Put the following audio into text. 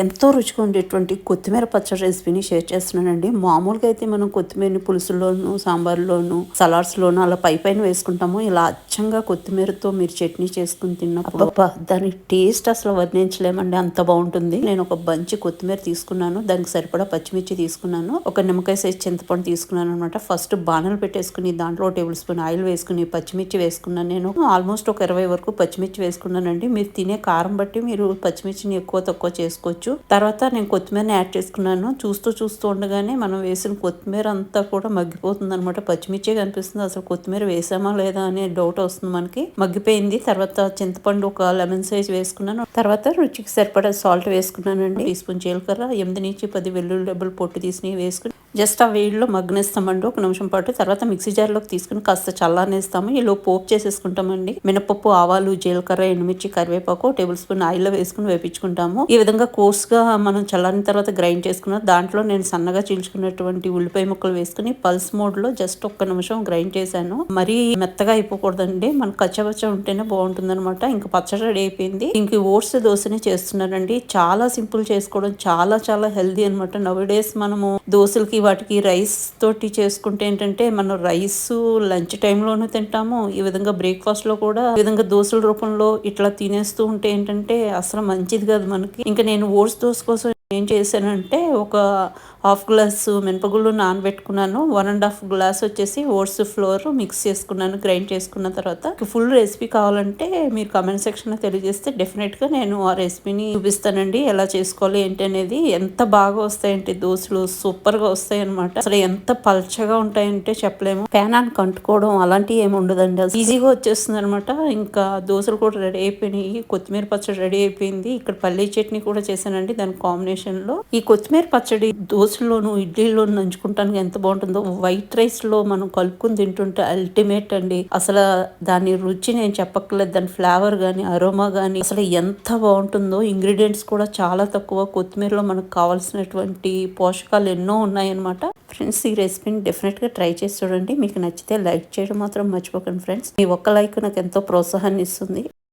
ఎంతో రుచిగా ఉండేటువంటి కొత్తిమీర పచ్చడి రెసిపీని షేర్ చేస్తున్నానండి. మామూలుగా అయితే మనం కొత్తిమీరని పులుసులోను సాంబార్లోను సలాడ్స్లోను అలా పై పైన వేసుకుంటాము. ఇలా అచ్చంగా కొత్తిమీరతో మీరు చట్నీ చేసుకుని తిన్నప్పుడు దాని టేస్ట్ అసలు వర్ణించలేమండి. అంత బాగుంటుంది. నేను ఒక బంచి కొత్తిమీర తీసుకున్నాను. దానికి సరిపడా పచ్చిమిర్చి తీసుకున్నాను. ఒక నిమ్మకాయ సైజ్ చింతపండు తీసుకున్నాను అనమాట ఫస్ట్ బాణలు పెట్టేసుకుని దాంట్లో టేబుల్ స్పూన్ ఆయిల్ వేసుకుని పచ్చిమిర్చి వేసుకున్నాను. నేను ఆల్మోస్ట్ ఒక ఇరవై వరకు పచ్చిమిర్చి వేసుకున్నానండి. మీరు తినే కారం బట్టి మీరు పచ్చిమిర్చిని ఎక్కువ తక్కువ చేసుకోవచ్చు. తర్వాత నేను కొత్తిమీరని యాడ్ చేసుకున్నాను. చూస్తూ చూస్తూ ఉండగానే మనం వేసిన కొత్తిమీర అంతా కూడా మగ్గిపోతుంది అనమాట పచ్చిమిర్చి కనిపిస్తుంది. అసలు కొత్తిమీర వేసామా లేదా అనే డౌట్ వస్తుంది మనకి. మగ్గిపోయింది. తర్వాత చింతపండు ఒక లెమన్ సైజ్ వేసుకున్నాను. తర్వాత రుచికి సరిపడా సాల్ట్ వేసుకున్నానండి. టీ స్పూన్ జీలకర్ర ఎనిమిది నుంచి పది వెల్లుల్లి డబ్బులు పొట్టు తీసినవి వేసుకుని జస్ట్ ఆ వేడిలో మగ్గనిస్తామండి. ఒక నిమిషం పాటు తర్వాత మిక్సీ జార్లోకి తీసుకుని కాస్త చల్లనేస్తాము ఇలా పోపు చేసేసుకుంటామండి. మినపప్పు ఆవాలు జీలకర్ర ఎండుమిర్చి కరివేపాకు టేబుల్ స్పూన్ ఆయిల్లో వేసుకుని వేపించుకుంటాము. ఈ విధంగా కోర్స్గా మనం చల్లని తర్వాత గ్రైండ్ చేసుకున్న దాంట్లో నేను సన్నగా చీల్చుకున్నటువంటి ఉల్లిపాయ ముక్కలు వేసుకుని పల్స్ మోడ్లో జస్ట్ ఒక్క నిమిషం గ్రైండ్ చేశాను. మరీ మెత్తగా అయిపోకూడదండి. మనకు కచ్చపచ్చ ఉంటేనే బాగుంటుంది అనమాట ఇంకా పచ్చడి రెడీ అయిపోయింది. ఇంక ఓట్స్ దోశని చేస్తున్నానండి. చాలా సింపుల్ చేసుకోవడం చాలా చాలా హెల్దీ అనమాట నవ్ డేస్ మనము దోశలకి వాటికి రైస్ తోటి చేసుకుంటే ఏంటంటే మనం రైస్ లంచ్ టైంలోనూ తింటాము. ఈ విధంగా బ్రేక్ఫాస్ట్లో కూడా ఈ విధంగా దోశల రూపంలో ఇట్లా తినేస్తూ ఉంటే ఏంటంటే అసలు మంచిది కాదు మనకి. ఇంకా నేను ఓట్స్ దోశ కోసం ఏం చేశానంటే ఒక హాఫ్ గ్లాస్ మినపగుళ్ళు నానబెట్టుకున్నాను. వన్ అండ్ హాఫ్ గ్లాస్ వచ్చేసి ఓట్స్ ఫ్లోర్ మిక్స్ చేసుకున్నాను గ్రైండ్ చేసుకున్న తర్వాత. ఫుల్ రెసిపీ కావాలంటే మీరు కమెంట్ సెక్షన్లో తెలియజేస్తే డెఫినెట్గా నేను ఆ రెసిపీని చూపిస్తానండి. ఎలా చేసుకోవాలి ఏంటి అనేది ఎంత బాగా వస్తాయంటే దోశలు సూపర్గా వస్తాయి అనమాట అసలు ఎంత పల్చగా ఉంటాయంటే చెప్పలేము. ప్యానాన్ని కంటుకోవడం అలాంటివి ఏమి ఉండదండి. ఈజీగా వచ్చేస్తుంది అనమాట ఇంకా దోశలు కూడా రెడీ అయిపోయినాయి. కొత్తిమీర పచ్చడి రెడీ అయిపోయింది. ఇక్కడ పల్లీ చట్నీ కూడా చేశానండి. దాని కాంబినేషన్లో ఈ కొత్తిమీర పచ్చడి దోశలోను ఇడ్లీలోను నంచుకుంటానికి ఎంత బాగుంటుందో. వైట్ రైస్లో మనం కలుపుకుని తింటుంటే అల్టిమేట్ అండి. అసలు దాని రుచి నేను చెప్పక్కర్లేదు. దాని ఫ్లేవర్ కానీ అరోమా కానీ అసలు ఎంత బాగుంటుందో. ఇంగ్రీడియంట్స్ కూడా చాలా తక్కువ. కొత్తిమీరలో మనకు కావాల్సినటువంటి పోషకాలు ఎన్నో ఉన్నాయన్నమాట. ఫ్రెండ్స్ ఈ రెసిపీని డెఫినెట్గా ట్రై చేసి చూడండి. మీకు నచ్చితే లైక్ చేయడం మాత్రం మర్చిపోకండి ఫ్రెండ్స్. మీ ఒక్క లైక్ నాకు ఎంతో ప్రోత్సాహాన్ని ఇస్తుంది.